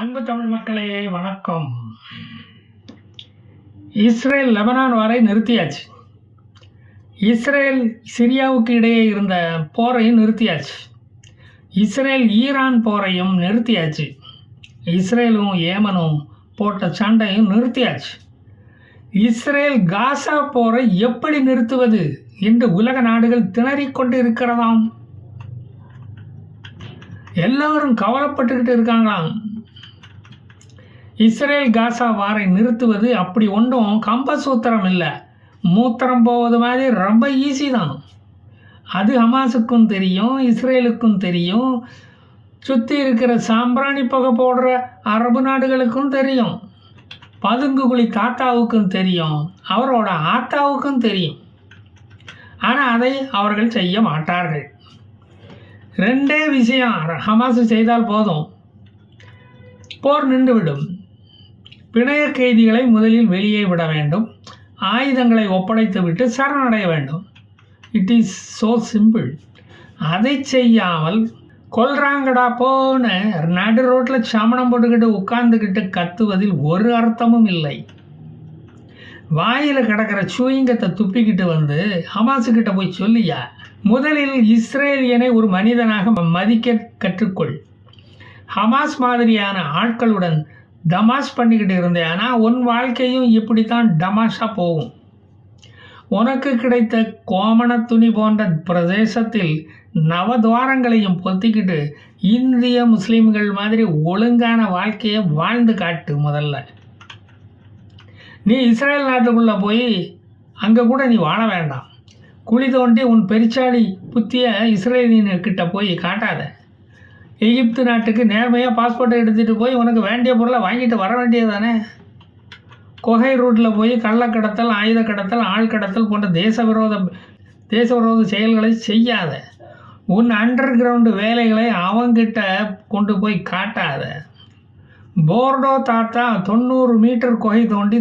அன்பு தமிழ் மக்களே வணக்கம். இஸ்ரேல் லெபனான் வரை நிறுத்தியாச்சு. இஸ்ரேல் சிரியாவுக்கு இடையே இருந்த போரையும் நிறுத்தியாச்சு. Israel Iran போரையும் நிறுத்தியாச்சு. இஸ்ரேலும் ஏமனும் போட்ட சண்டையும் நிறுத்தியாச்சு. இஸ்ரேல் காசா போரை எப்படி நிறுத்துவது என்று உலக நாடுகள் திணறிக்கொண்டு இருக்கிறதாம் எல்லோரும் கவலைப்பட்டுக்கிட்டு இருக்காங்களாம். இஸ்ரேல் காசா வாரை நிறுத்துவது அப்படி ஒன்றும் கம்பசூத்திரம் இல்லை. மூத்திரம் போவது மாதிரி ரொம்ப ஈஸி தான். அது ஹமாஸுக்கும் தெரியும் இஸ்ரேலுக்கும் தெரியும். சுற்றி இருக்கிற சாம்பிராணி புகை போடுற அரபு நாடுகளுக்கும் தெரியும். பதுங்குகுழி தாத்தாவுக்கும் தெரியும். அவரோட ஆத்தாவுக்கும் தெரியும். ஆனால் அதை அவர்கள் செய்ய மாட்டார்கள். ரெண்டே விஷயம் ஹமாஸ் செய்தால் போதும். போர் நின்றுவிடும். பிணைய கைதிகளை முதலில் வெளியே விட வேண்டும். ஆயுதங்களை ஒப்படைத்துவிட்டு சரணடைய வேண்டும். இட் இஸ் ஸோ சிம்பிள் அதை செய்யாமல் கொல்றாங்கடா போன நடு ரோட்டில் சமணம் போட்டுக்கிட்டு உட்கார்ந்துக்கிட்டு கத்துவதில் ஒரு அர்த்தமும் இல்லை. வாயில் கிடக்கிற சூயிங்கத்தை துப்பிக்கிட்டு வந்து ஹமாஸுக்கிட்ட போய் சொல்லியா முதலில் இஸ்ரேலியனை ஒரு மனிதனாக மதிக்க கற்றுக்கொள். ஹமாஸ் மாதிரியான ஆட்களுடன் தமாஷ் பண்ணிக்கிட்டு இருந்தேன். ஆனால் உன் வாழ்க்கையும் இப்படி தான் டமாஷாக போகும். உனக்கு கிடைத்த கோமண துணி போன்ற பிரதேசத்தில் நவதுவாரங்களையும் பொத்திக்கிட்டு இந்திய முஸ்லீம்கள் மாதிரி ஒழுங்கான வாழ்க்கையை வாழ்ந்து காட்டு முதல்ல. நீ இஸ்ரேல் நாட்டுக்குள்ளே போய் அங்கே கூட நீ வாழ வேண்டாம். குழி தோண்டி உன் பெருச்சாளி புத்திய இஸ்ரேலியன்கிட்ட போய் காட்டாத. எகிப்து நாட்டுக்கு நேர்மையாக பாஸ்போர்ட்டை எடுத்துகிட்டு போய் உனக்கு வேண்டிய பொருளை வாங்கிட்டு வர வேண்டியது தானே குகை ரூட்டில் போய் கள்ளக்கடத்தல் ஆயுத கடத்தல் ஆள் கடத்தல் போன்ற தேச விரோத தேச விரோத செயல்களை செய்யாத. உன் அண்டர் கிரவுண்டு வேலைகளை அவங்கிட்ட கொண்டு போய் காட்டாத. போர்டோ தாத்தா தொண்ணூறு மீட்டர் குகை தோண்டி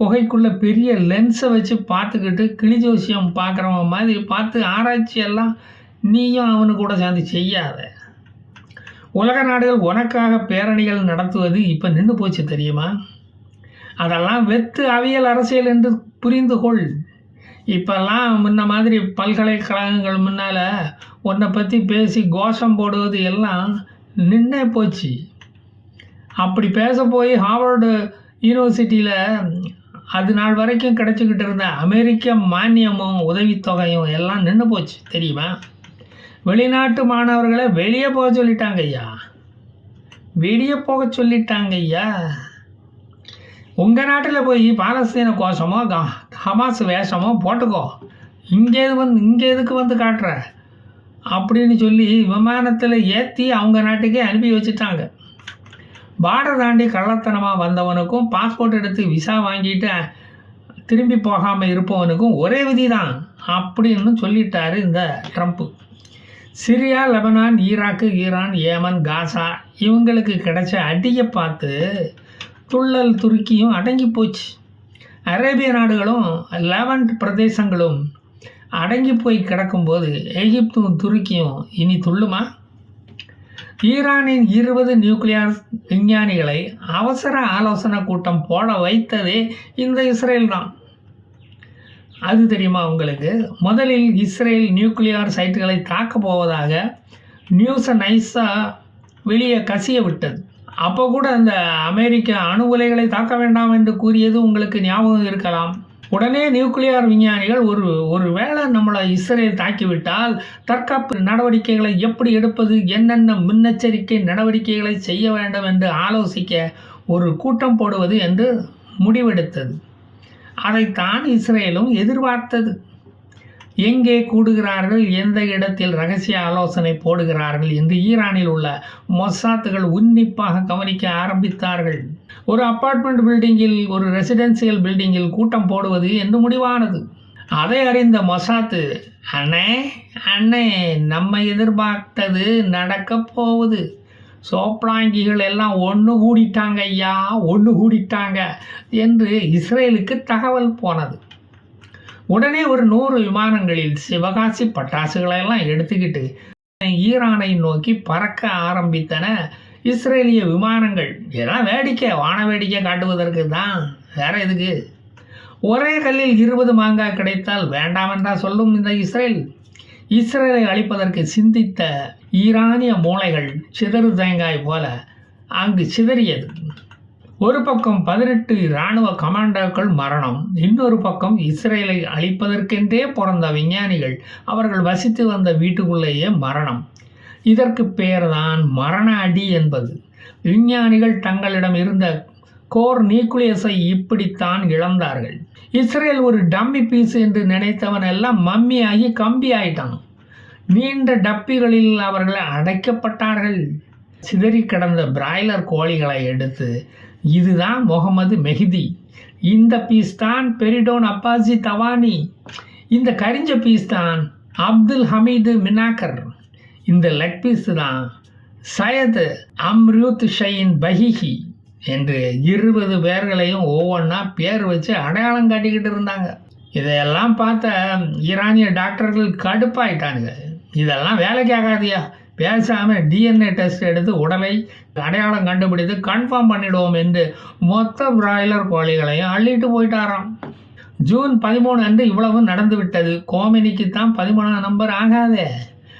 குகைக்குள்ளே பெரிய லென்ஸை வச்சு பார்த்துக்கிட்டு கிளி ஜோசியம் மாதிரி பார்த்து ஆராய்ச்சி எல்லாம் நீயும் அவனு கூட சேர்ந்து செய்யாத. உலக நாடுகள் உனக்காக பேரணிகள் நடத்துவது இப்போ நின்று போச்சு தெரியுமா? அதெல்லாம் வெத்து அவியல் அரசியல் என்று புரிந்து கொள். இப்போல்லாம் முன்ன மாதிரி பல்கலைக்கழகங்கள் முன்னால் உன்னை பற்றி பேசி கோஷம் போடுவது எல்லாம் நின்னே போச்சு. அப்படி பேச போய் ஹார்வர்டு யூனிவர்சிட்டியில் அது நாள் வரைக்கும் கிடச்சிக்கிட்டு இருந்த அமெரிக்க மானியமும் உதவித்தொகையும் எல்லாம் நின்று போச்சு தெரியுமா? வெளிநாட்டு மாணவர்களை வெளியே போக சொல்லிட்டாங்க ஐயா. வெளியே போக சொல்லிட்டாங்க ஐயா. உங்கள் நாட்டில் போய் பாலஸ்தீன கோஷமோ க- ஹமாஸ் வேஷமோ போட்டுக்கோ. இங்கே வந்து இங்கே எதுக்கு வந்து காட்டுற? அப்படின்னு சொல்லி விமானத்தில் ஏற்றி அவங்க நாட்டுக்கே அனுப்பி வச்சுட்டாங்க. பார்டர் தாண்டி கள்ளத்தனமாக வந்தவனுக்கும் பாஸ்போர்ட் எடுத்து விசா வாங்கிட்டு திரும்பி போகாமல் இருப்பவனுக்கும் ஒரே விதி தான் அப்படின்னு சொல்லிட்டாரு இந்த Trump Syria Lebanon Iraq Iran Yemen Gaza இவங்களுக்கு கிடைச்ச அடியை பார்த்து துள்ளல் துருக்கியும் அடங்கி போச்சு. அரேபிய நாடுகளும் லெவன்ட் பிரதேசங்களும் அடங்கி போய் கிடக்கும்போது எகிப்தும் துருக்கியும் இனி துள்ளுமா? ஈரானின் இருபது நியூக்ளியர் விஞ்ஞானிகளை அவசர ஆலோசனை கூட்டம் போட வைத்ததே இந்த இஸ்ரேல் தான். அது தெரியுமா உங்களுக்கு? முதலில் இஸ்ரேல் நியூக்ளியார் சைட்டுகளை தாக்க போவதாக நியூஸை நைஸாக வெளியே கசிய விட்டது. அப்போ கூட அந்த அமெரிக்க அணு உலைகளை தாக்க வேண்டாம் என்று கூறியது உங்களுக்கு ஞாபகம் இருக்கலாம். உடனே நியூக்ளியார் விஞ்ஞானிகள் ஒரு ஒரு வேளை நம்மளை இஸ்ரேல் தாக்கிவிட்டால் தற்காப்பு நடவடிக்கைகளை எப்படி எடுப்பது என்னென்ன முன்னெச்சரிக்கை நடவடிக்கைகளை செய்ய வேண்டும் என்று ஆலோசிக்க ஒரு கூட்டம் போடுவது என்று முடிவெடுத்தது. அதைத்தான் இஸ்ரேலும் எதிர்பார்த்தது. எங்கே கூடுகிறார்கள்? எந்த இடத்தில் ரகசிய ஆலோசனை போடுகிறார்கள்? என்று ஈரானில் உள்ள மொசாத்துகள் உன்னிப்பாக கவனிக்க ஆரம்பித்தார்கள். ஒரு அப்பார்ட்மெண்ட் பில்டிங்கில் ஒரு ரெசிடென்சியல் பில்டிங்கில் கூட்டம் போடுவது என்று முடிவானது. அதை அறிந்த மொசாத்து அண்ணே அண்ணே நம்ம எதிர்பார்த்தது நடக்கப் போகுது. சோப்ளாங்கிகள் எல்லாம் ஒன்று கூடிட்டாங்க ஐயா ஒன்று கூடிட்டாங்க என்று இஸ்ரேலுக்கு தகவல் போனது. உடனே ஒரு நூறு விமானங்களில் சிவகாசி பட்டாசுகளெல்லாம் எடுத்துக்கிட்டு ஈரானை நோக்கி பறக்க ஆரம்பித்தன இஸ்ரேலிய விமானங்கள். இதெல்லாம் வேடிக்கை வான வேடிக்கை காட்டுவதற்கு தான். வேற எதுக்கு? ஒரே கல்லில் இருபது மாங்காய் கிடைத்தால் வேண்டாம் என்றா சொல்லும் இந்த இஸ்ரேல். இஸ்ரேலை அழிப்பதற்கு சிந்தித்த ஈரானிய மூளைகள் சிதறு தேங்காய் போல அங்கு சிதறியது. ஒரு பக்கம் பதினெட்டு இராணுவ கமாண்டோக்கள் மரணம் இன்னொரு பக்கம் இஸ்ரேலை அழிப்பதற்கென்றே பிறந்த விஞ்ஞானிகள் அவர்கள் வசித்து வந்த வீட்டுக்குள்ளேயே மரணம். இதற்கு பெயர்தான் மரண அடி என்பது. விஞ்ஞானிகள் தங்களிடம் இருந்த கோர் நியூக்ளியஸை இப்படித்தான் இழந்தார்கள். இஸ்ரேல் ஒரு டம்மி பீஸ் என்று நினைத்தவன் எல்லாம் மம்மியாகி கம்பி ஆயிட்டான். நீண்ட டப்பிகளில் அவர்கள் அடைக்கப்பட்டார்கள். சிதறி கிடந்த பிராய்லர் கோழிகளை எடுத்து இதுதான் முகமது மெஹிதி. இந்த பீஸ் தான் பெரிடோன் அப்பாசி தவானி. இந்த கரிஞ்ச பீஸ் தான் அப்துல் ஹமீது மினாக்கர். இந்த லெக் பீஸ் தான் சையத் அம்ருத் ஷைன் பஹிஹி. என்று இருபது பேர்களையும் ஒவ்வொன்றா பேர் வச்சு அடையாளம் காட்டிக்கிட்டு இருந்தாங்க. இதையெல்லாம் பார்த்த ஈரானிய டாக்டர்கள் கடுப்பாயிட்டானுங்க. இதெல்லாம் வேலைக்கு ஆகாதியா? பேசாமல் டிஎன்ஏ டெஸ்ட் எடுத்து உடலை அடையாளம் கண்டுபிடித்து கன்ஃபார்ம் பண்ணிடுவோம் என்று மொத்த பிராய்லர் கோழிகளையும் அள்ளிட்டு போயிட்டாராம். ஜூன் பதிமூணு அன்று இவ்வளவு நடந்து விட்டது. கோமினிக்கு தான் பதிமூணாம் நம்பர் ஆகாதே.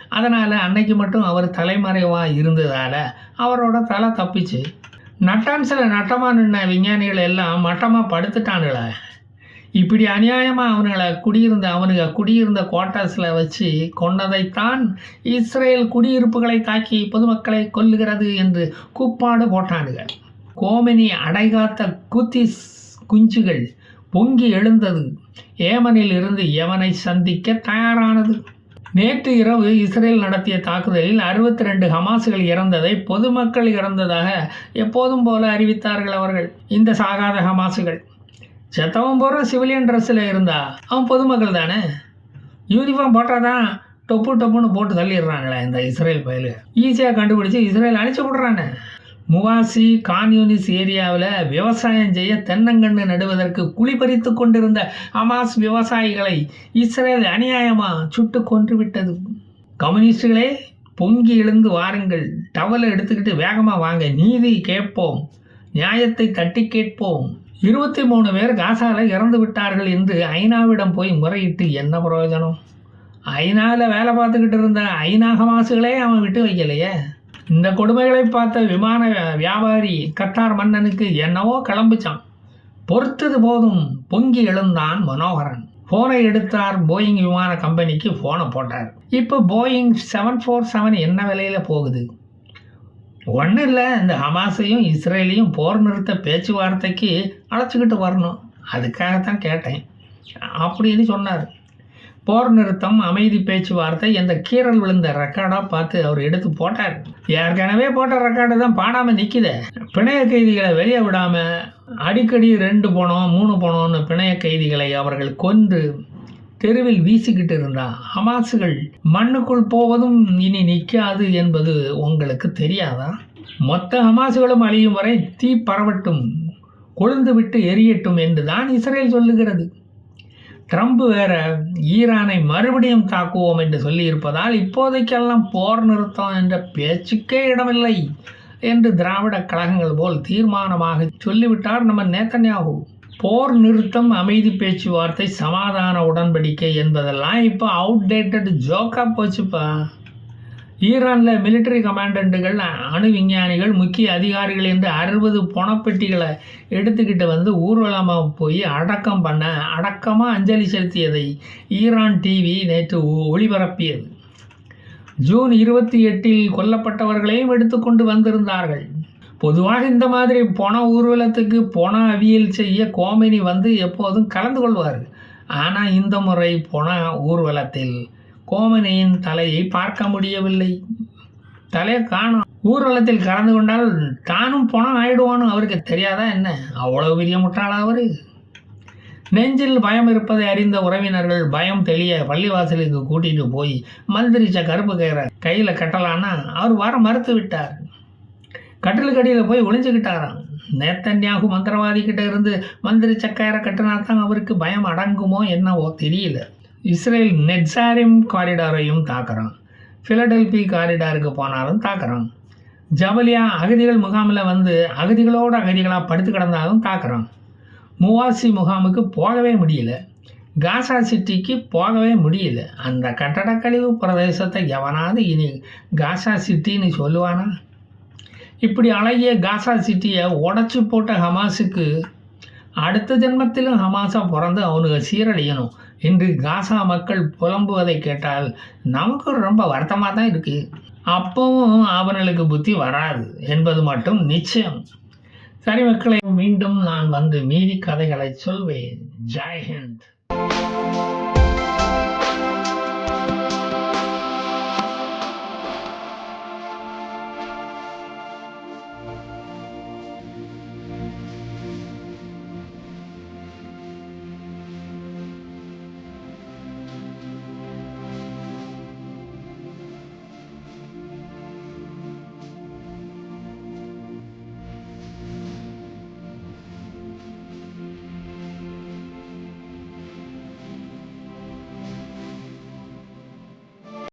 அதனால் அன்னைக்கு மட்டும் அவர் தலைமறைவாக இருந்ததால் அவரோட தலை தப்பிச்சு. நட்டான்ஸில் நட்டமாக நின்ன விஞ்ஞானிகள் எல்லாம் மட்டமாக படுத்துட்டானுங்களே இப்படி அநியாயமாக அவனுங்களை குடியிருந்த அவனுங்க குடியிருந்த குவார்ட்டர்ஸில் வச்சு கொண்டதைத்தான் இஸ்ரேல் குடியிருப்புகளை தாக்கி பொதுமக்களை கொல்லுகிறது என்று கூப்பாடு போட்டானுங்க. கோமினி அடைகாத்த குத்திஸ் குஞ்சுகள் பொங்கி எழுந்தது. ஏமனில் இருந்து எவனை சந்திக்க தயாரானது? நேற்று இரவு இஸ்ரேல் நடத்திய தாக்குதலில் அறுபத்தி ரெண்டு ஹமாசுகள் இறந்ததை பொதுமக்கள் இறந்ததாக எப்போதும் போல அறிவித்தார்கள் அவர்கள். இந்த சாகாத ஹமாசுகள் செத்தவன் போகிற சிவிலியன் ட்ரெஸ்ஸில் இருந்தா அவன் பொதுமக்கள் தானே? யூனிஃபார்ம் போட்டால் தான் டொப்பு டொப்புன்னு போட்டு தள்ளிடுறாங்களே இந்த இஸ்ரேல் பயிலு ஈஸியாக கண்டுபிடிச்சி இஸ்ரேல் அழிச்சு விட்றானே. முவாசி கான்யூனிஸ் ஏரியாவில் விவசாயம் செய்ய தென்னங்கன்று நடுவதற்கு குழி பறித்து கொண்டிருந்த அமாஸ் விவசாயிகளை இஸ்ரேல் அநியாயமாக சுட்டு கொன்று விட்டது. கம்யூனிஸ்டுகளே பொங்கி எழுந்து வாருங்கள். டவலை எடுத்துக்கிட்டு வேகமாக வாங்க. நீதி கேட்போம். நியாயத்தை தட்டி கேட்போம். இருபத்தி மூணு பேர் காசால இறந்து விட்டார்கள் என்று ஐநாவிடம் போய் முறையிட்டு என்ன பிரயோஜனம்? ஐநாவில் வேலை பார்த்துக்கிட்டு இருந்த ஐநா ஹமாசுகளே அவன் விட்டு வைக்கலையே. இந்த கொடுமைகளை பார்த்த விமான வியாபாரி கத்தார் மன்னனுக்கு என்னவோ கிளம்பிச்சான். பொறுத்தது போதும் பொங்கி எழுந்தான் மனோகரன். ஃபோனை எடுத்தார் போயிங் விமான கம்பெனிக்கு ஃபோனை போட்டார். இப்போ போயிங் செவன் ஃபோர் செவன் என்ன விலையில் போகுது? ஒன்றும் இல்லை இந்த ஹமாஸையும் இஸ்ரேலையும் போர் நிறுத்த பேச்சுவார்த்தைக்கு அழைச்சிக்கிட்டு வரணும். அதுக்காகத்தான் கேட்டேன். அப்படின்னு சொன்னார். போர் நிறுத்தம் அமைதி பேச்சுவார்த்தை எந்த கீறல் விழுந்த ரெக்கார்டாக பார்த்து அவர் எடுத்து போட்டார். ஏற்கனவே போட்ட ரெக்கார்டு தான் பாடாமல் நிற்குதே பிணைய கைதிகளை வெளியே விடாமல் அடிக்கடி ரெண்டு பணம் மூணு பணம்னு பிணைய கைதிகளை அவர்கள் கொன்று தெருவில் வீசிக்கிட்டு இருந்தா ஹமாசுகள் மண்ணுக்குள் போவதும் இனி நிற்காது என்பது உங்களுக்கு தெரியாதா? மொத்த ஹமாசுகளும் அழியும் வரை தீ பரவட்டும் கொழுந்து விட்டு எரியட்டும் என்று தான் இஸ்ரேல் சொல்லுகிறது. ட்ரம்ப் வேற ஈரானை மறுபடியும் தாக்குவோம் என்று சொல்லியிருப்பதால் இப்போதைக்கெல்லாம் போர் நிறுத்தம் என்ற பேச்சுக்கே இடமில்லை என்று திராவிட கழகங்கள் போல் தீர்மானமாக சொல்லிவிட்டார் நம்ம நேத்தன்யாகு. போர் நிறுத்தம் அமைதி பேச்சுவார்த்தை சமாதான உடன்படிக்கை என்பதெல்லாம் இப்போ அவுடேட்டட் ஜோக்காக போச்சுப்பா. ஈரானில் மிலிட்டரி கமாண்டண்ட்டுகள் அணு விஞ்ஞானிகள் முக்கிய அதிகாரிகள் என்று அறுபது பணப்பெட்டிகளை எடுத்துக்கிட்டு வந்து ஊர்வலமாக போய் அடக்கம் பண்ண அடக்கமாக அஞ்சலி செலுத்தியதை ஈரான் டிவி நேற்று ஒ- ஒளிபரப்பியது. ஜூன் இருபத்தி எட்டில் கொல்லப்பட்டவர்களையும் எடுத்துக்கொண்டு வந்திருந்தார்கள். பொதுவாக இந்த மாதிரி பொண ஊர்வலத்துக்கு பொண அவியல் செய்ய கோமினி வந்து எப்போதும் கலந்து கொள்வார் ஆனால் இந்த முறை பொண ஊர்வலத்தில் கோமனையின் தலையை பார்க்க முடியவில்லை. தலையை காணும் ஊர்வலத்தில் கலந்து கொண்டால் தானும் பணம் ஆயிடுவான்னு அவருக்கு தெரியாதா என்ன? அவ்வளவு பெரிய முட்டாளா அவரு? நெஞ்சில் பயம் இருப்பதை அறிந்த உறவினர்கள் பயம் தெளிய பள்ளிவாசலுக்கு கூட்டிட்டு போய் மந்திரிச்ச கருப்பு கயிறை கையில் கட்டலான்னா அவர் வர மறுத்து விட்டார். கட்டிலுக்கடியில் போய் ஒளிஞ்சுக்கிட்டாராம் நேத்தன்யாகு மந்திரவாதி கிட்ட இருந்து மந்திரிச்ச கயிறை கட்டினா தான் அவருக்கு பயம் அடங்குமோ என்னவோ தெரியல. Israel Netzarim காரிடாரையும் தாக்குறான். ஃபிலடெல்பி காரிடாருக்கு போனாலும் தாக்குறான். ஜபலியா அகதிகள் முகாமில் வந்து அகதிகளோட அகதிகளாக படுத்து கிடந்தாலும் தாக்குறான். மூவாசி முகாமுக்கு போகவே முடியல. காசா சிட்டிக்கு போகவே முடியல. அந்த கட்டடக்கழிவு பிரதேசத்தை எவனாவது இனி காசா சிட்டின்னு சொல்லுவானா? இப்படி அழகிய காசா சிட்டியை உடச்சி போட்ட ஹமாஸுக்கு அடுத்த ஜென்மத்திலும் ஹமாஸா பிறந்து அவனுக்கு சீரழியணும். என்று காசா மக்கள் புலம்புவதை கேட்டால் நமக்கு ரொம்ப வருத்தமாக தான் இருக்குது அப்பவும் அவர்களுக்கு புத்தி வராது என்பது மட்டும் நிச்சயம். சரி மக்களை மீண்டும் நான் வந்து மீதி கதைகளை சொல்வேன். ஜெய் ஹிந்த்.